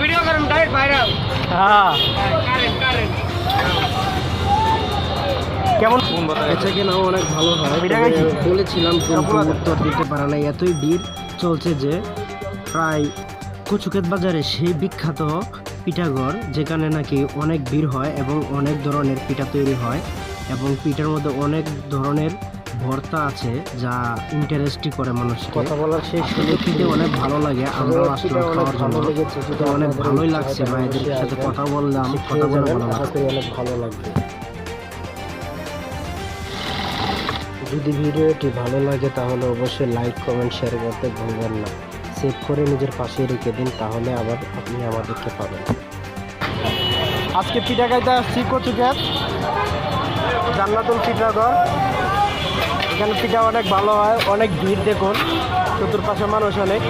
Video করেন direct viral হ্যাঁ কেমন বেচা কেনাও অনেক ভালো হয়? বলেছিলাম? উত্তর দিতে পারে না এতই ভিড় চলছে যে প্রায় কচুকেত বাজারে সেই বিখ্যাত পিঠাঘর যেখানে নাকি অনেক ভিড় হয় এবং অনেক ধরনের পিঠা তৈরি হয় এবং পিঠার মধ্যে অনেক ধরনের ভর্তা আছে যা ইন্টারেস্টই করে মানুষকে। কথা বলার শেষ আসলে খেতে অনেক ভালো লাগে আমরা আসলাম খাওয়ার জন্য। অনেক ভালোই লাগছে ভাইদের সাথে কথা বললাম কথা বলে ভালো লাগছে। অনেক ভালো লাগবে। যদি ভিডিওটি ভালো লাগে তাহলে অবশ্যই লাইক কমেন্ট শেয়ার করতে ভুলবেন না। সেভ করে নিজের পাশে রেখে দিন তাহলে আবার আপনি আমাদেরকে পাবেন। আজকে পিঠা খাইতে আসছি কচুকের জান্নাতুল পিঠাঘর। এখানে পিঠা অনেক ভালো হয় অনেক ভিড় দেখুন চতুর্পাশে মানুষ অনেক।